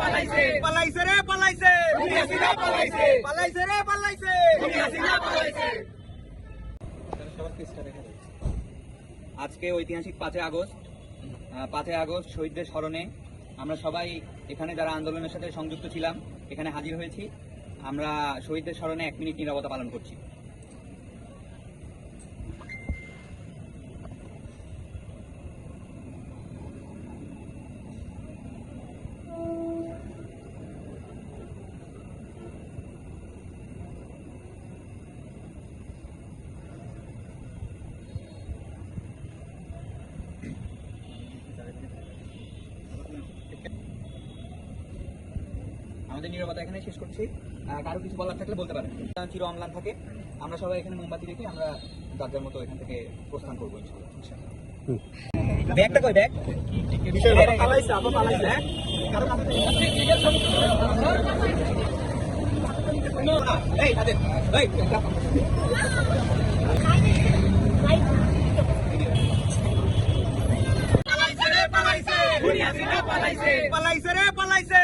পালাইছে। পালাইছে রে পালাইছে। পালাইছে। পালাইছে রে পালাইছে। আজকে ঐতিহাসিক পাঁচই আগস্ট পাঁচই আগস্ট শহীদদের স্মরণে আমরা সবাই এখানে যারা আন্দোলনের সাথে সংযুক্ত ছিলাম এখানে হাজির হয়েছি। আমরা শহীদদের স্মরণে এক মিনিট নিরবতা পালন করছি। আমাদের নিরবতা এখানে শেষ করছি। কারও কিছু বলার থাকলে বলতে পারেন। চির অম্লান থাকে। আমরা সবাই এখানে মোমবাতি রেখে আমরা যার যার মতো এখান থেকে প্রস্থান করব ব্যাগটা কই ব্যাগ? পালাইছে আবার পালাইছে। এই এই পালাইছে পালাইছে। পালাইছে রে পালাইছে।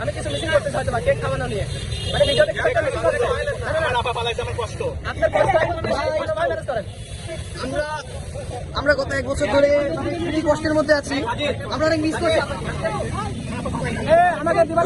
আমি কিছু মিটিং করতে হয়তো বা কেক খাওয়ানো নিয়ে। মানে ভিডিওতে করতে। পালাইছে আমার কষ্ট। আপনার কষ্ট ম্যানেজ করেন। আমরা আমরা গত এক বছর ধরে খুবই কষ্টের মধ্যে আছি। আমরা অনেক মিস করছি। আমাকে দিবা